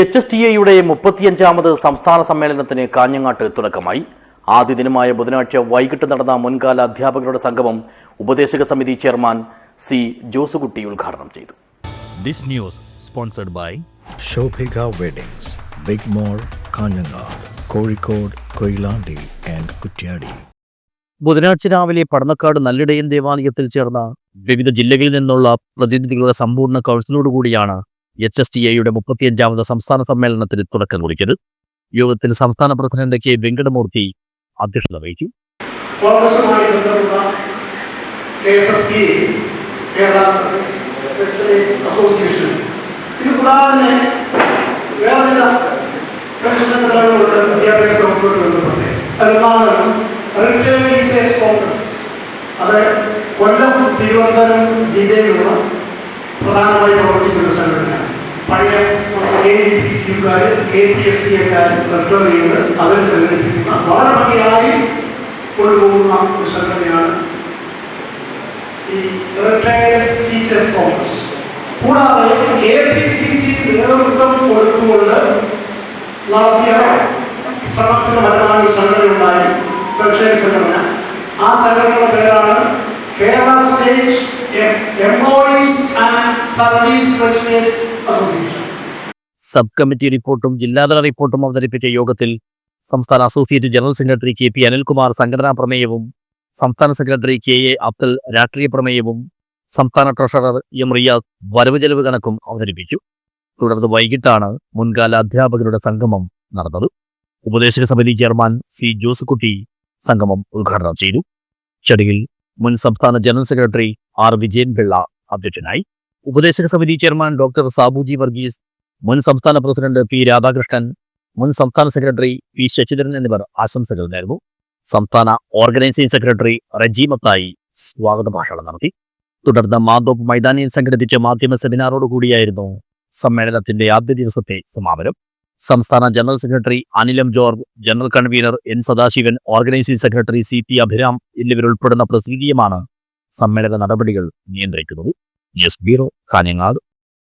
H S T എയുടെ മുപ്പത്തിയഞ്ചാമത് സംസ്ഥാന സമ്മേളനത്തിന് കാഞ്ഞങ്ങാട്ട് തുടക്കമായി. ആദ്യ ദിനമായ ബുധനാഴ്ച വൈകിട്ട് നടന്ന മുൻകാല അധ്യാപകരുടെ സംഗമം ഉപദേശക സമിതി ചെയർമാൻ സി ജോസുകുട്ടി ഉദ്ഘാടനം ചെയ്തു. This news sponsored by Shobhika Weddings, big mall Kanhangad Kozhikode Koilandi and Kuttiady. ബുധനാഴ്ച രാവിലെ പടന്നക്കാട് നല്ലിടയൻ ദേവാലയത്തിൽ ചേർന്ന വിവിധ ജില്ലകളിൽ നിന്നുള്ള പ്രതിനിധികളുടെ സമ്പൂർണ കൗൺസിലോടുകൂടിയാണ് എച്ച് എസ് ടി എയുടെ മുപ്പത്തിയഞ്ചാമത് സംസ്ഥാന സമ്മേളനത്തിൽ തുടക്കം കുറിക്കുന്നത് യോഗത്തിൽ സംസ്ഥാന പ്രസിഡന്റ് കെ വെങ്കടമൂർത്തി അധ്യക്ഷത വഹിച്ചു അത് കൊല്ലം തിരുവനന്തപുരം ജില്ലയിലുള്ള പ്രധാനമായി പ്രവർത്തിക്കുന്ന പഴയ ക്യൂക്കാർ A P S T retire ചെയ്ത് അതിൽ സംഘടിപ്പിക്കുന്ന വളരെ ഭംഗിയായി കൊണ്ടുപോകുന്ന ഒരു സംഘടനയാണ് ഈ റിട്ടയർഡ് ടീച്ചേഴ്സ് കോൺഗ്രസ് കൂടാതെ കെ പി സി സി നേതൃത്വം കൊടുത്തുകൊണ്ട് നടത്തിയ സമർത്ഥനപരമായ ഒരു സംഘടന ഉണ്ടായി പെൻഷൻ സംഘടന. ആ സംഘടനയുടെ പേരാണ് Kerala state employees and service pensioners association sub committee റിപ്പോർട്ടും ജില്ലാതല റിപ്പോർട്ടും അവതരിപ്പിച്ച യോഗത്തിൽ സംസ്ഥാന associate general secretary K P Anilkumar സംഘടനാ പ്രമേയവും സംസ്ഥാന സെക്രട്ടറി കെ എ അബ്ദുൽ രാഷ്ട്രീയ പ്രമേയവും സംസ്ഥാന ട്രഷറർ എം റിയാസ് വരവ് ചെലവ് കണക്കും അവതരിപ്പിച്ചു. തുടർന്ന് വൈകിട്ടാണ് മുൻകാല അധ്യാപകരുടെ സംഗമം നടന്നത്. ഉപദേശക സമിതി ചെയർമാൻ സി ജോസുകുട്ടി സംഗമം ഉദ്ഘാടനം ചെയ്തു. ചടങ്ങിൽ മുൻ സംസ്ഥാന general secretary R Vijayan Pillai അധ്യക്ഷനായി. ഉപദേശക സമിതി ചെയർമാൻ ഡോക്ടർ സാബുജി വർഗീസ് മുൻ സംസ്ഥാന പ്രസിഡന്റ് പി രാധാകൃഷ്ണൻ മുൻ സംസ്ഥാന സെക്രട്ടറി പി ശശിധരൻ എന്നിവർ ആശംസകൾ നേർന്നു സംസ്ഥാന ഓർഗനൈസിംഗ് സെക്രട്ടറി റജി മത്തായി സ്വാഗത ഭാഷണം നടത്തി. തുടർന്ന് മാന്തോപ്പ് മൈതാനിയിൽ സംഘടിപ്പിച്ച മാധ്യമ സെമിനാറോടുകൂടിയായിരുന്നു സമ്മേളനത്തിന്റെ ആദ്യ ദിവസത്തെ സമാപനം. സംസ്ഥാന general secretary Anilam George general convener N Sadasivan organising secretary C P Abhiram എന്നിവരുൾപ്പെടുന്ന പ്രസിദ്ധീയമാണ് സമ്മേളന നടപടികൾ നിയന്ത്രിക്കുന്നത്. News bureau Kanhangad.